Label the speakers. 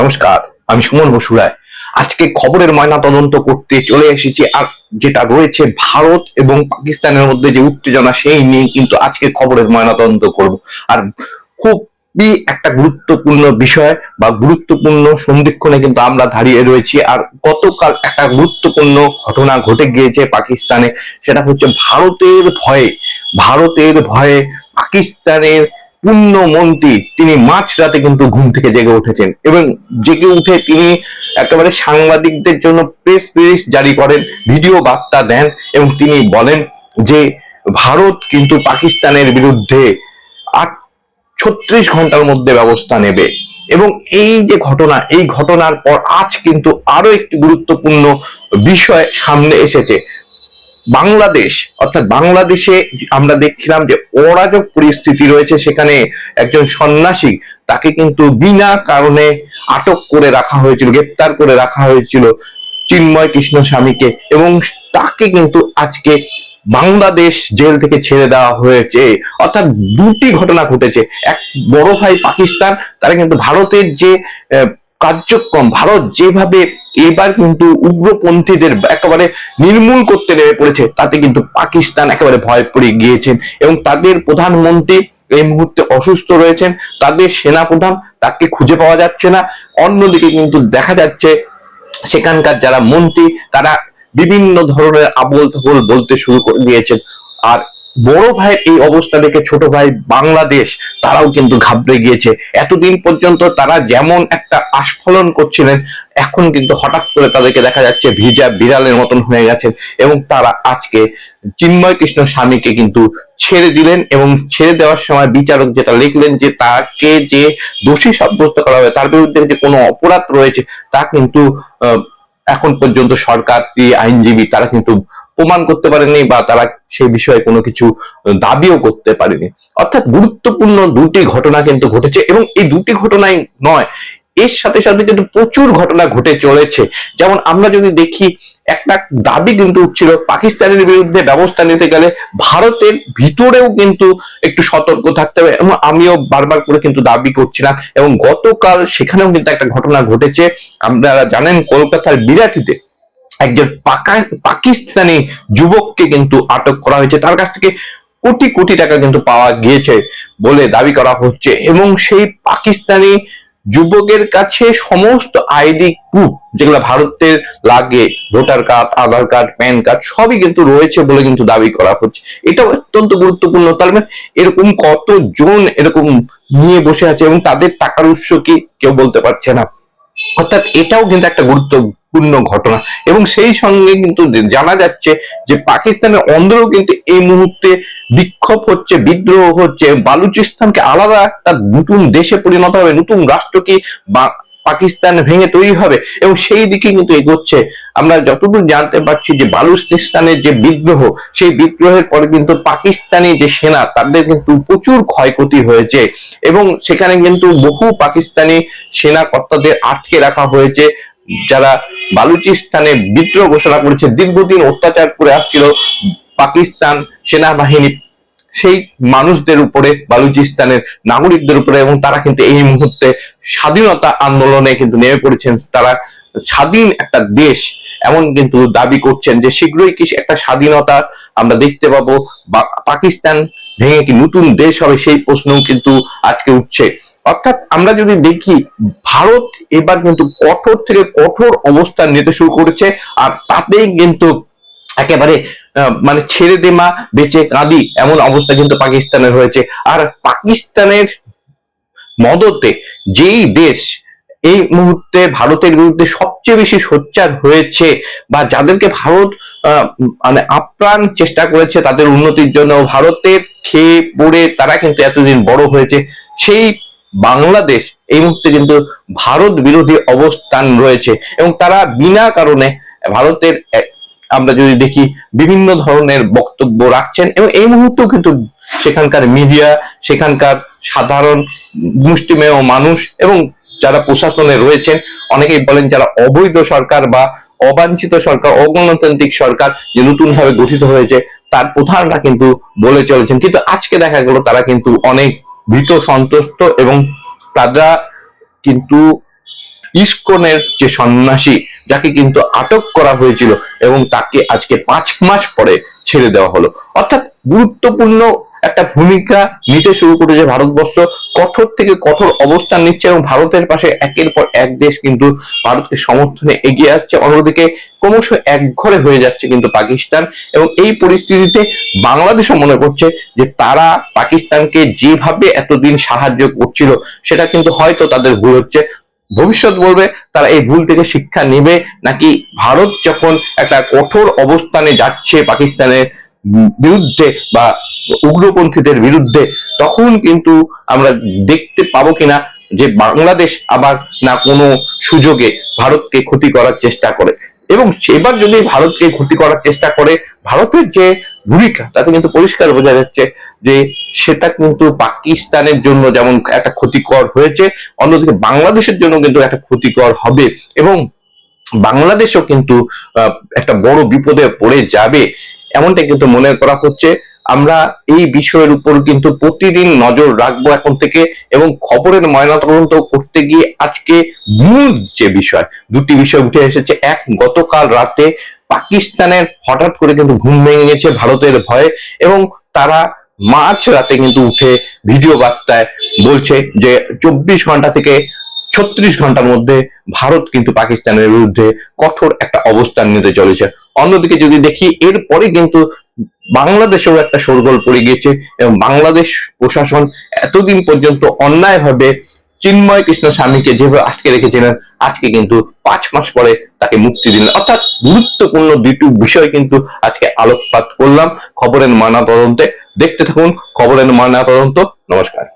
Speaker 1: নমস্কার, আমি সুমন বসু রায়। আজকে খবরের ময়না তদন্ত করতে চলে এসেছি আর যেটা রয়েছে ভারত এবং পাকিস্তানের মধ্যে যে উত্তেজনা, সেই নিয়ে কিন্তু আজকে খবরের ময়না তদন্ত করব। আর খুবই একটা গুরুত্বপূর্ণ বিষয় বা গুরুত্বপূর্ণ সন্ধিক্ষণে কিন্তু আমরা দাঁড়িয়ে রয়েছি। আর গতকাল একটা গুরুত্বপূর্ণ ঘটনা ঘটে গিয়েছে পাকিস্তানে, সেটা হচ্ছে ভারতের ভয়ে ভারতের ভয়ে পাকিস্তানের পূর্ণ মন্ত্রী, তিনি মাঝরাতে কিন্তু ঘুম থেকে জেগে উঠেছেন। এবং জেগে উঠে তিনি একেবারে সাংবাদিকদের জন্য প্রেস রিলিজ জারি করেন ভিডিও বার্তা দেন এবং তিনি বলেন যে, ভারত কিন্তু পাকিস্তানের বিরুদ্ধে ছত্রিশ ঘণ্টার মধ্যে ব্যবস্থা নেবে। এবং এই যে ঘটনা, এই ঘটনার পর আজ কিন্তু আরও একটি গুরুত্বপূর্ণ বিষয় সামনে এসেছে। বাংলাদেশ, অর্থাৎ বাংলাদেশে আমরা দেখছিলাম যে অরাজক পরিস্থিতি রয়েছে সেখানে একজন সন্ন্যাসী তাকে কিন্তু বিনা কারণে আটক করে রাখা হয়েছিল, গ্রেপ্তার করে রাখা হয়েছিল চিন্ময় কৃষ্ণ স্বামীকে এবং তাকে কিন্তু আজকে বাংলাদেশ জেল থেকে ছেড়ে দেওয়া হয়েছে। অর্থাৎ দুটি ঘটনা ঘটেছে, এক বড় ভাই পাকিস্তান, তারা কিন্তু ভারতের যে কার্যক্রম, ভারত যেভাবে এবার কিন্তু উগ্রপন্থীদের একেবারে নির্মূল করতে নেমে পড়েছে, তাতে কিন্তু পাকিস্তান একেবারে ভয় পড়ে গিয়েছেন এবং তাদের প্রধানমন্ত্রী এই মুহূর্তে অসুস্থ রয়েছেন, তাদের সেনাপ্রধান তাকে খুঁজে পাওয়া যাচ্ছে না। অন্যদিকে কিন্তু দেখা যাচ্ছে সেখানকার যারা মন্ত্রী, তারা বিভিন্ন ধরনের আবল তাবল বলতে শুরু করে দিয়েছেন। আর বড় ভাইয়ের এই অবস্থা দেখে ছোট ভাই বাংলাদেশ, তারাও কিন্তু ঘাবড়ে গিয়েছে। এতদিন পর্যন্ত তারা যেমন একটা আস্ফলন করছিলেন, এখন কিন্তু হঠাৎ করে তাদেরকে দেখা যাচ্ছে ভিজা বিড়ালের মতন হয়ে গেছেন এবং তারা আজকে চিন্ময় কৃষ্ণ স্বামীকে কিন্তু ছেড়ে দিলেন এবং ছেড়ে দেওয়ার সময় বিচারক যেটা লিখলেন যে তাকে যে দোষী সাব্যস্ত করা হবে, তার বিরুদ্ধে যে কোনো অপরাধ রয়েছে, তা কিন্তু এখন পর্যন্ত সরকার, আইনজীবী তারা কিন্তু প্রমাণ করতে পারেনি বা তারা সেই বিষয়ে কোনো কিছু দাবিও করতে পারেনি। অর্থাৎ গুরুত্বপূর্ণ দুটি ঘটনা কিন্তু ঘটেছে এবং এই দুটি ঘটনাই নয়, এর সাথে সাথে কিন্তু প্রচুর ঘটনা ঘটে চলেছে। যেমন আমরা যদি দেখি, একটা দাবি কিন্তু উঠছিল, পাকিস্তানের বিরুদ্ধে ব্যবস্থা নিতে গেলে ভারতের ভিতরেও কিন্তু একটু সতর্ক থাকতে হবে এবং আমিও বারবার করে কিন্তু দাবি করছিলাম এবং গতকাল সেখানেও কিন্তু একটা ঘটনা ঘটেছে। আপনারা জানেন, কলকাতার বিরাটিতে একজন পাকিস্তানি যুবককে কিন্তু আটক করা হয়েছে। তার কাছ থেকে কোটি কোটি টাকা কিন্তু পাওয়া গিয়েছে বলে দাবি করা হচ্ছে এবং সেই পাকিস্তানি যুবকের কাছে সমস্ত আইডি প্রুফ যেগুলো ভারতের লাগে, voter card, Aadhaar card, PAN card, সবই কিন্তু রয়েছে বলে কিন্তু দাবি করা হচ্ছে। এটা অত্যন্ত গুরুত্বপূর্ণ। তার মানে এরকম কতজন এরকম নিয়ে বসে আছে এবং তাদের টাকার উৎস কি কেউ বলতে পারছে না। অর্থাৎ এটাও কিন্তু একটা গুরুত্বপূর্ণ ঘটনা। এবং সেই সঙ্গে কিন্তু জানা যাচ্ছে যে পাকিস্তানের অন্ধ্রেও কিন্তু এই মুহূর্তে বিক্ষোভ হচ্ছে, বিদ্রোহ হচ্ছে। বালুচিস্তানকে আলাদা একটা নতুন দেশে পরিণত হবে, নতুন রাষ্ট্রকে পাকিস্তান ভেঙে তৈরি হবে এবং সেই দিকে কিন্তু এগোচ্ছে। আমরা যতদূর জানতে পারছি যে বালুচিস্তানের যে বিদ্রোহ, সেই বিদ্রোহের পরে কিন্তু পাকিস্তানি যে সেনা, তাদের কিন্তু প্রচুর ক্ষয়ক্ষতি হয়েছে এবং সেখানে কিন্তু বহু পাকিস্তানি সেনা কর্তাদের আটকে রাখা হয়েছে। যারা বালুচিস্তানে বিদ্রোহ ঘোষণা করেছে, দীর্ঘদিন অত্যাচার করে আসছিল পাকিস্তান সেনাবাহিনী সেই মানুষদের উপরে বালুচিস্তানের নাগরিকদের উপরে এবং তারা কিন্তু এই মুহূর্তে স্বাধীনতা আন্দোলনে কিন্তু নেমে পড়েছেন। তারা স্বাধীন একটা দেশ এমন কিন্তু দাবি করছেন যে শীঘ্রই কি একটা স্বাধীনতা আমরা দেখতে পাবো পাকিস্তান ভেঙে কি নতুন দেশ হবে সেই প্রশ্নও কিন্তু আজকে উঠছে। অর্থাৎ আমরা যদি দেখি, ভারত এবার কিন্তু কঠোর থেকে কঠোর অবস্থান নিতে শুরু করেছে আর তাতেই কিন্তু একেবারে মানে ছেড়ে দে মা, বেঁচে কাঁদি, এমন অবস্থা কিন্তু পাকিস্তানের হয়েছে। আর পাকিস্তানের মদতে যেই দেশ এই মুহূর্তে ভারতের বিরুদ্ধে সবচেয়ে বেশি সোচ্চার হয়েছে বা যাদেরকে ভারত মানে আপ্রাণ চেষ্টা করেছে তাদের উন্নতির জন্য, ভারতের খেয়ে পড়ে তারা কিন্তু এতদিন বড় হয়েছে। সেই বাংলাদেশ এই মুহূর্তে কিন্তু ভারত বিরোধী অবস্থান রয়েছে এবং তারা বিনা কারণে ভারতের আমরা যদি দেখি বিভিন্ন ধরনের বক্তব্য রাখছেন এবং এই মুহূর্তেও কিন্তু সেখানকার মিডিয়া সেখানকার সাধারণ মুষ্টিমেয় মানুষ এবং যারা প্রশাসনে রয়েছেন, অনেকেই বলেন যারা অবৈধ সরকার বা অবাঞ্ছিত সরকার, অগণতান্ত্রিক সরকার যে নতুন ভাবে গঠিত হয়েছে, তার প্রধানরা কিন্তু বলে চলেছেন। কিন্তু আজকে দেখা গেল তারা কিন্তু অনেক ভীত, সন্তুষ্ট এবং তারা কিন্তু ইস্কনের যে সন্ন্যাসী যাকে কিন্তু আটক করা হয়েছিল এবং তাকে আজকে পাঁচ মাস পরে ছেড়ে দেওয়া হলো। অর্থাৎ গুরুত্বপূর্ণ একটা ভূমিকা নিতে শুরু করেছে ভারতবর্ষ। কঠোর থেকে কঠোর অবস্থান নিচ্ছে এবং ভারতের পাশে একের পর এক দেশ কিন্তু ভারতকে সমর্থনে এগিয়ে আসছে। অন্যদিকে ক্রমশ একঘরে হয়ে যাচ্ছে কিন্তু পাকিস্তান এবং এই পরিস্থিতিতে বাংলাদেশও মনে করছে যে তারা পাকিস্তানকে যেভাবে এতদিন সাহায্য করছিল, সেটা কিন্তু হয়তো তাদের ভুল হচ্ছে। ভবিষ্যৎ বলবে, তারা এই ভুল থেকে শিক্ষা নেবে। নাকি ভারত যখন একটা কঠোর অবস্থানে যাচ্ছে পাকিস্তানের বিরুদ্ধে বা উগ্রপন্থীদের বিরুদ্ধে, তখন কিন্তু আমরা দেখতে পাবো কিনা যে বাংলাদেশ আবার না কোনো সুযোগে ভারতকে ক্ষতি করার চেষ্টা করে। এবং সেবার যদি ভারতকে ক্ষতি করার চেষ্টা করে, ভারতের যে ভূমিকা, তাতে কিন্তু পরিষ্কার বোঝা যাচ্ছে যে সেটা কিন্তু পাকিস্তানের জন্য যেমন একটা ক্ষতিকর হয়েছে, অন্যদিকে বাংলাদেশের জন্য কিন্তু একটা ক্ষতিকর হবে এবং বাংলাদেশও কিন্তু একটা বড় বিপদে পড়ে যাবে। এমনটাই কিন্তু মনে করা হচ্ছে। আমরা এই বিষয়ের উপর কিন্তু প্রতিদিন নজর রাখব এখন থেকে এবং খবরের ময়নাতদন্ত করতে গিয়ে আজকে মূল যে বিষয়, দুটি বিষয় উঠে এসেছে। এক, গতকাল রাতে পাকিস্তানের হঠাৎ করে কিন্তু ঘুম ভেঙে গেছে ভারতের ভয়ে এবং তারা মাঝ রাতে কিন্তু উঠে ভিডিও বার্তায় বলছে যে চব্বিশ ঘণ্টা থেকে ছত্রিশ ঘণ্টার মধ্যে ভারত কিন্তু পাকিস্তানের বিরুদ্ধে কঠোর একটা অবস্থান নিতে চলেছে। অন্যদিকে যদি দেখি, এরপরে কিন্তু বাংলাদেশেও একটা শোরগোল পড়ে গিয়েছে এবং বাংলাদেশ প্রশাসন এতদিন পর্যন্ত অন্যায়ভাবে চিন্ময় কৃষ্ণ স্বামীকে যেভাবে আজকে রেখেছিলেন, আজকে কিন্তু পাঁচ মাস পরে তাকে মুক্তি দিলেন। অর্থাৎ গুরুত্বপূর্ণ দুটি বিষয় কিন্তু আজকে আলোকপাত করলাম। খবরের মানা তদন্তে দেখতে থাকুন। খবরের মানা তদন্ত। নমস্কার।